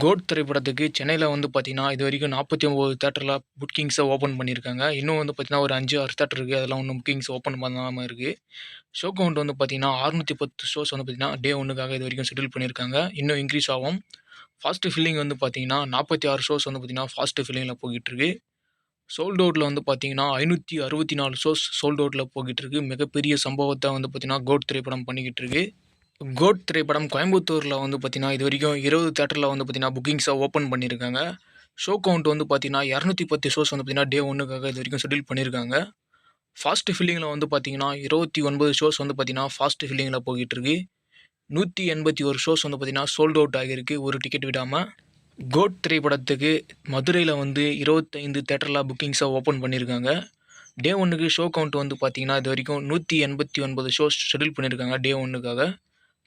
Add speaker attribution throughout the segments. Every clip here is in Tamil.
Speaker 1: கோட் திரைப்படத்துக்கு சென்னையில் வந்து பார்த்தீங்கன்னா இது வரைக்கும் நாற்பத்தி ஒம்பது தேட்டரில் புக்கிங்ஸை ஓப்பன் பண்ணியிருக்காங்க. இன்னும் வந்து பார்த்தீங்கன்னா ஒரு அஞ்சு ஆறு தேட்டர் இருக்குது அதெல்லாம் ஒன்றும் புக்கிங்ஸ் ஓப்பன் பண்ணாமல் இருக்குது ஷோ கவுண்ட் வந்து பார்த்தீங்கன்னா அறுநூற்றி பத்து ஷோஸ் வந்து பார்த்தீங்கன்னா டே ஒன்றுக்காக இது வரைக்கும் ஷெட்யூல் பண்ணியிருக்காங்க. இன்னும் இன்க்ரீஸ் ஆகும். ஃபாஸ்ட்டு ஃபில்லிங் வந்து பார்த்தீங்கன்னா நாற்பத்தி ஆறு ஷோஸ் வந்து பார்த்தீங்கன்னா ஃபாஸ்ட்டு ஃபில்லிங்கில் போய்கிட்டுருக்கு சோல்ட் அவுட்டில் வந்து பார்த்தீங்கன்னா ஐநூற்றி அறுபத்தி நாலு ஷோஸ் சோல்ட் அவுட்டில் போய்கிட்டு மிகப்பெரிய சம்பவத்தை வந்து பார்த்தீங்கன்னா கோட் திரைப்படம் பண்ணிக்கிட்டு இருக்கு. கோட் திரைப்படம் கோயம்புத்தூரில் வந்து பார்த்திங்கன்னா இது வரைக்கும் இருபது தேட்டரில் வந்து பார்த்திங்கன்னா புக்கிங்ஸை ஓப்பன் பண்ணியிருக்காங்க ஷோ கவுண்ட் வந்து பார்த்திங்கன்னா இரநூத்தி பத்து ஷோஸ் வந்து பார்த்திங்கன்னா டே ஒன்றுக்காக இது வரைக்கும் ஷெட்யூல் பண்ணியிருக்காங்க ஃபாஸ்ட் ஃபில்லிங்கில் வந்து பார்த்திங்கன்னா இருபத்தி ஒன்பது ஷோஸ் வந்து பார்த்திங்கன்னா ஃபாஸ்ட் ஃபில்லிங்கில் போய்கிட்டுருக்கு நூற்றி எண்பத்தி ஒரு ஷோஸ் வந்து பார்த்திங்கன்னா சோல்ட் அவுட் ஆகியிருக்கு ஒரு டிக்கெட் விடாமல் கோட் திரைப்படத்துக்கு மதுரையில் வந்து இருபத்தைந்து தேட்டரில் புக்கிங்ஸை ஓப்பன் பண்ணியிருக்காங்க டே ஒன்றுக்கு ஷோ கவுண்ட் வந்து பார்த்திங்கன்னா இது வரைக்கும் நூற்றி எண்பத்தி ஒன்பது ஷோஸ் ஷெட்யூல் பண்ணியிருக்காங்க டே ஒன்றுக்காக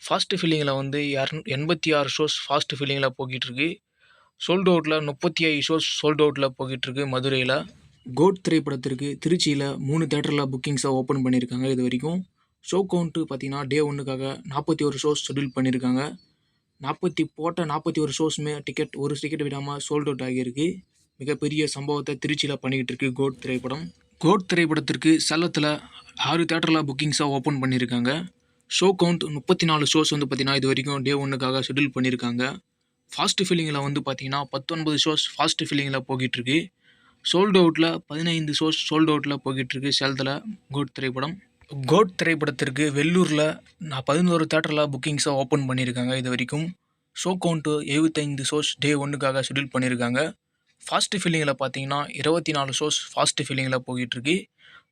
Speaker 1: ஃபாஸ்ட்டு ஃபில்லிங்கில் வந்து இரநூ எண்பத்தி ஆறு ஷோஸ் ஃபாஸ்ட்டு ஃபில்லிங்கில் போய்கிட்டுருக்கு சோல்ட் அவுட்டில் முப்பத்தி ஐந்து ஷோஸ் சோல்ட் அவுட்டில் போய்கிட்டுருக்கு மதுரையில் கோட் திரைப்படத்திற்கு திருச்சியில் மூணு தேட்டரில் புக்கிங்ஸை ஓப்பன் பண்ணியிருக்காங்க இது வரைக்கும். ஷோ கவுண்ட்டு பார்த்தீங்கன்னா டே ஒன்றுக்காக நாற்பத்தி ஒரு ஷோஸ் ஷெடியூல் பண்ணியிருக்காங்க நாற்பத்தி போட்ட நாற்பத்தி ஒரு ஷோஸுமே டிக்கெட் ஒரு டிக்கெட் விடாமல் சோல்ட் அவுட் ஆகியிருக்கு. மிகப்பெரிய சம்பவத்தை திருச்சியில் பண்ணிக்கிட்டு இருக்கு கோட் திரைப்படம். கோட் திரைப்படத்திற்கு சேலத்தில் ஆறு தேட்டரில் புக்கிங்ஸாக ஓப்பன் பண்ணியிருக்காங்க ஷோ கவுண்ட் முப்பத்தி நாலு ஷோஸ் வந்து பார்த்தீங்கன்னா இது வரைக்கும் டே ஒன்றுக்காக ஷெட்யூல் பண்ணியிருக்காங்க ஃபாஸ்ட் ஃபில்லிங்கில் வந்து பார்த்தீங்கன்னா பத்தொன்பது ஷோஸ் ஃபாஸ்ட் ஃபில்லிங்கில் போய்கிட்டுருக்கு சோல்ட் அவுட்டில் பதினைந்து ஷோஸ் சோல்ட் அவுட்டில் போய்கிட்டுருக்கு சேலத்தில் கோட் திரைப்படம். கோட் திரைப்படத்திற்கு வெள்ளூரில் நான் பதினோரு தேட்டரில் புக்கிங்ஸை ஓப்பன் பண்ணியிருக்காங்க இது வரைக்கும். ஷோ கவுண்ட்டு எழுபத்தைந்து ஷோஸ் டே ஒன்றுக்காக ஷெட்யூல் பண்ணியிருக்காங்க ஃபாஸ்ட்டு ஃபில்லிங்கில் பார்த்தீங்கன்னா இருபத்தி நாலு ஷோஸ் ஃபாஸ்ட்டு ஃபில்லிங்கில் போயிட்டுருக்கு.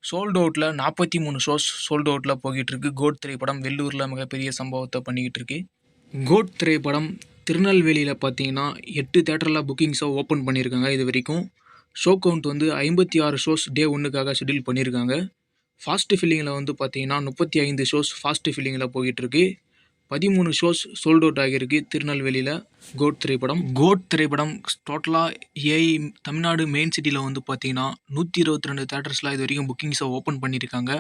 Speaker 1: சோல்ட் அவுட்டில் நாற்பத்தி மூணு ஷோஸ் சோல்ட் அவுட்டில் போய்கிட்டு கோட் திரைப்படம் வெள்ளூரில் மிகப்பெரிய சம்பவத்தை பண்ணிக்கிட்டு இருக்கு கோட் திரைப்படம் திருநெல்வேலியில் பார்த்தீங்கன்னா எட்டு தேட்டரில் புக்கிங்ஸை ஓப்பன் பண்ணியிருக்காங்க இது வரைக்கும். ஷோ கவுண்ட் வந்து ஐம்பத்தி ஆறு ஷோஸ் டே ஒன்றுக்காக ஷெடியூல் பண்ணியிருக்காங்க. ஃபாஸ்ட்டு ஃபில்லிங்கில் வந்து பார்த்தீங்கன்னா முப்பத்தி ஐந்து ஷோஸ் ஃபாஸ்ட்டு ஃபில்லிங்கில் போய்கிட்டுருக்கு பதிமூணு ஷோஸ் சோல்ட் அவுட் ஆகியிருக்கு. திருநெல்வேலியில் கோட் திரைப்படம். கோட் திரைப்படம் டோட்டலாக ஏஐ தமிழ்நாடு மெயின் சிட்டியில் வந்து பார்த்தீங்கன்னா நூற்றி இருபத்தி ரெண்டு தேட்டர்ஸில் இது வரைக்கும் புக்கிங்ஸை ஓப்பன் பண்ணியிருக்காங்க.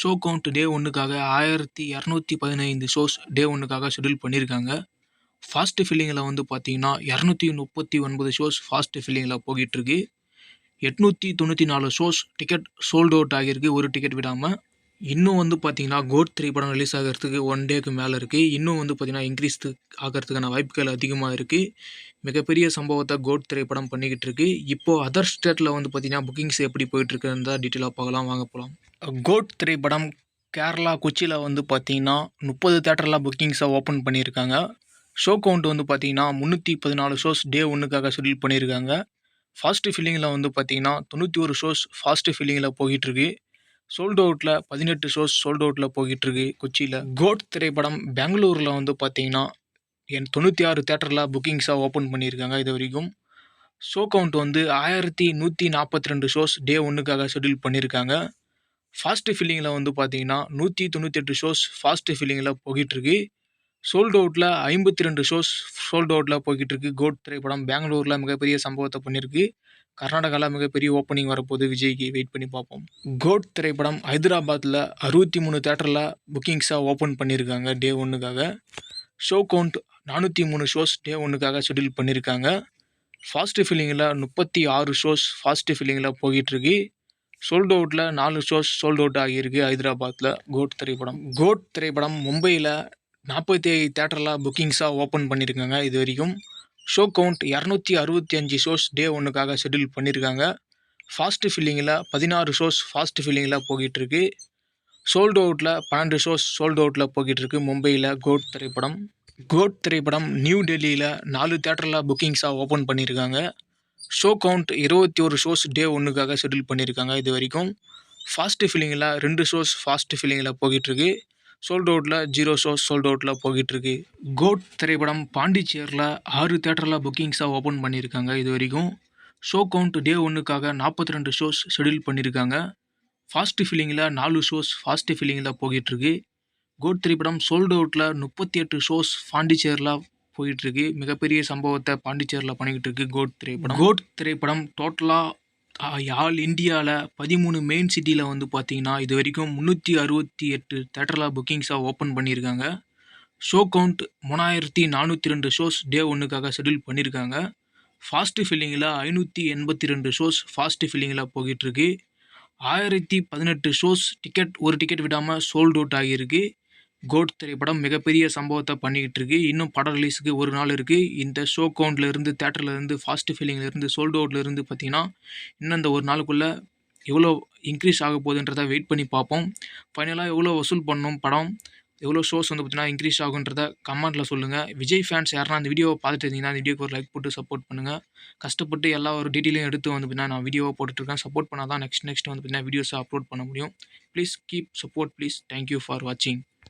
Speaker 1: ஷோ கவுண்ட் டே ஒன்றுக்காக ஆயிரத்தி இரநூத்தி பதினைந்து ஷோஸ் டே ஒன்றுக்காக ஷெடியூல் பண்ணியிருக்காங்க. ஃபாஸ்ட்டு ஃபில்லிங்கில் வந்து பார்த்தீங்கன்னா இரநூத்தி முப்பத்தி ஒன்பது ஷோஸ் ஃபாஸ்ட்டு ஃபில்லிங்கில் போய்கிட்டுருக்கு எட்நூற்றி தொண்ணூற்றி நாலு ஷோஸ் டிக்கெட் சோல்ட் அவுட் ஆகியிருக்கு. ஒரு டிக்கெட் விடாமல் இன்னும் வந்து பார்த்தீங்கன்னா கோட் த்ரீ படம் ரிலீஸ் ஆகிறதுக்கு ஒன் டேக்கு மேலே இருக்குது இன்னும் வந்து பார்த்திங்கன்னா இன்க்ரீஸ் ஆகிறதுக்கான வாய்ப்புகள் அதிகமாக இருக்குது மிகப்பெரிய சம்பவத்தை கோட் திரைப்படம் பண்ணிக்கிட்டு இருக்கு. இப்போது அதர் ஸ்டேட்டில் வந்து பார்த்திங்கன்னா புக்கிங்ஸ் எப்படி போயிட்டுருக்குன்னு தான் டீட்டெயிலாக பார்க்கலாம். வாங்க போகலாம் கோட் திரைப்படம் கேரளா கொச்சியில் வந்து பார்த்திங்கன்னா முப்பது தேட்டரில் புக்கிங்ஸை ஓப்பன் பண்ணியிருக்காங்க. ஷோ கவுண்ட் வந்து பார்த்திங்கன்னா முந்நூற்றி பதினாலு ஷோஸ் டே ஒன்றுக்காக ஷெடியூல் பண்ணியிருக்காங்க. ஃபாஸ்ட்டு ஃபில்லிங்கில் வந்து பார்த்திங்கன்னா தொண்ணூற்றி ஒரு ஷோஸ் ஃபாஸ்ட்டு ஃபில்லிங்கில் போயிட்டுருக்கு. சோல்ட் அவுட்டில் பதினெட்டு ஷோஸ் சோல்ட் அவுட்டில் போய்கிட்டுருக்கு கொச்சியில். கோட் திரைப்படம் பெங்களூரில் வந்து பார்த்தீங்கன்னா என் தொண்ணூற்றி ஆறு தேட்டரில் புக்கிங்ஸாக ஓப்பன் பண்ணியிருக்காங்க இது வரைக்கும். ஷோ கவுண்ட் வந்து ஆயிரத்தி நூற்றி நாற்பத்தி ரெண்டு ஷோஸ் டே ஒன்றுக்காக ஷெட்யூல் பண்ணியிருக்காங்க. ஃபாஸ்ட்டு ஃபில்லிங்கில் வந்து பார்த்தீங்கன்னா நூற்றி தொண்ணூற்றி எட்டு ஷோஸ் ஃபாஸ்ட்டு ஃபில்லிங்கில் போய்கிட்டுருக்கு சோல்ட் அவுட்டில் ஐம்பத்தி ரெண்டு ஷோஸ் சோல்ட் அவுட்டில் போய்கிட்டு கோட் திரைப்படம் பெங்களூரில் மிகப்பெரிய சம்பவத்தை பண்ணியிருக்கு கர்நாடகாவில் மிகப்பெரிய ஓப்பனிங் வரப்போகுது விஜய்க்கு. வெயிட் பண்ணி பார்ப்போம். கோட் திரைப்படம் ஹைதராபாத்தில் அறுபத்தி மூணு தேட்டரில் புக்கிங்ஸாக ஓப்பன் பண்ணியிருக்காங்க டே ஒன்றுக்காக ஷோ கவுண்ட் நானூற்றி மூணு ஷோஸ் டே ஒன்றுக்காக ஷெட்யூல் பண்ணியிருக்காங்க ஃபாஸ்ட்டு ஃபில்லிங்கில் முப்பத்தி ஆறு ஷோஸ் ஃபாஸ்ட்டு ஃபில்லிங்கில் போய்கிட்டுருக்கு. சோல்ட் அவுட்டில் நாலு ஷோஸ் சோல்ட் அவுட் ஆகியிருக்கு ஹைதராபாத்தில் கோட் திரைப்படம். கோட் திரைப்படம் மும்பையில் நாற்பத்தி ஐந்து தேட்டரில் புக்கிங்ஸாக ஓப்பன் பண்ணியிருக்காங்க இது வரைக்கும் ஷோ கவுண்ட் இரநூத்தி அறுபத்தி அஞ்சு ஷோஸ் டே ஒன்றுக்காக ஷெட்யூல் பண்ணியிருக்காங்க ஃபாஸ்ட்டு ஃபில்லிங்கில் பதினாறு ஷோஸ் ஃபாஸ்ட்டு ஃபில்லிங்கில் போய்கிட்டுருக்கு சோல்டு அவுட்டில் பன்னெண்டு ஷோஸ் சோல்டு அவுட்டில் போய்கிட்டுருக்கு மும்பையில் கோட் திரைப்படம். கோட் திரைப்படம் நியூ டெல்லியில் நாலு தேட்டரில் புக்கிங்ஸாக ஓப்பன் பண்ணியிருக்காங்க ஷோ கவுண்ட் இருபத்தி ஒரு ஷோஸ் டே ஒன்றுக்காக ஷெட்யூல் பண்ணியிருக்காங்க இது வரைக்கும் ஃபாஸ்ட்டு ஃபில்லிங்கில் ரெண்டு ஷோஸ் ஃபாஸ்ட்டு ஃபில்லிங்கில் போய்கிட்டுருக்கு சோல்ட் அவுட்டில் ஜீரோ ஷோஸ் சோல்ட் அவுட்டில் போய்கிட்டுருக்கு கோட் திரைப்படம் பாண்டிச்சேரியில் ஆறு தேட்டரில் புக்கிங்ஸாக ஓப்பன் பண்ணியிருக்காங்க இது வரைக்கும் ஷோ கவுண்ட் டே ஒன்றுக்காக நாற்பத்தி ரெண்டு ஷோஸ் ஷெடியூல் பண்ணியிருக்காங்க. ஃபாஸ்ட்டு ஃபீலிங்கில் நாலு ஷோஸ் ஃபாஸ்ட்டு ஃபீலிங்கில் போய்கிட்டுருக்கு கோட் திரைப்படம் சோல்ட் அவுட்டில் முப்பத்தி எட்டு ஷோஸ் பாண்டிச்சேரியில் போயிட்டுருக்கு. மிகப்பெரிய சம்பவத்தை பாண்டிச்சேரியில் பண்ணிக்கிட்டு இருக்கு கோட் திரைப்படம். கோட் திரைப்படம் டோட்டலாக ஆல் இந்தியாவில் பதிமூணு மெயின் சிட்டியில் வந்து பார்த்தீங்கன்னா இது வரைக்கும் முந்நூற்றி அறுபத்தி எட்டு தேட்டரில் புக்கிங்ஸாக ஓப்பன் பண்ணியிருக்காங்க ஷோ கவுண்ட் மூணாயிரத்தி நானூற்றி ரெண்டு ஷோஸ் டே ஒன்றுக்காக ஷெடியூல் பண்ணியிருக்காங்க ஃபாஸ்ட்டு ஃபில்லிங்கில் ஐநூற்றி எண்பத்தி ரெண்டு ஷோஸ் ஃபாஸ்ட்டு ஃபில்லிங்கில் போயிட்டுருக்கு ஆயிரத்தி பதினெட்டு ஷோஸ் டிக்கெட் ஒரு டிக்கெட் விடாமல் சோல்ட் அவுட் ஆகியிருக்கு. கோட் திரைப்படம் மிகப்பெரிய சம்பவத்தை பண்ணிக்கிட்டு இருக்கு. இன்னும் படம் ரிலீஸுக்கு ஒரு நாள் இருக்குது இந்த ஷோ கவுண்ட்லேருந்து தேட்டர்லேருந்து ஃபாஸ்ட் ஃபீலிங்லேருந்து சோல்ட் அவுட்ல இருந்து பார்த்தீங்கன்னா இன்னும் இந்த ஒரு நாளுக்குள்ளே எவ்வளோ இன்க்ரீஸ் ஆக போகுதுன்றதை வெயிட் பண்ணி பார்ப்போம். ஃபைனலாக எவ்வளோ வசூல் பண்ணும் படம்? எவ்வளோ ஷோஸ் வந்து பார்த்தீங்கன்னா இன்க்ரீஸ் ஆகுன்றத கமெண்ட்டில் சொல்லுங்கள் விஜய் ஃபேன்ஸ் யாருன்னா அந்த வீடியோவை பார்த்துட்டு இருந்தீங்கன்னா அந்த வீடியோக்கு ஒரு லைக் போட்டு சப்போர்ட் பண்ணுங்கள் கஷ்டப்பட்டு எல்லா ஒரு டீட்டெயிலையும் எடுத்து வந்து பார்த்தீங்கன்னா நான் வீடியோவை போட்டுட்ருக்கேன் சப்போர்ட் பண்ணால் தான் நெக்ஸ்ட் நெக்ஸ்ட் வந்து பார்த்தீங்கன்னா வீடியோஸை அப்லோட் பண்ண முடியும். Please keep support please thank you for வாட்சிங்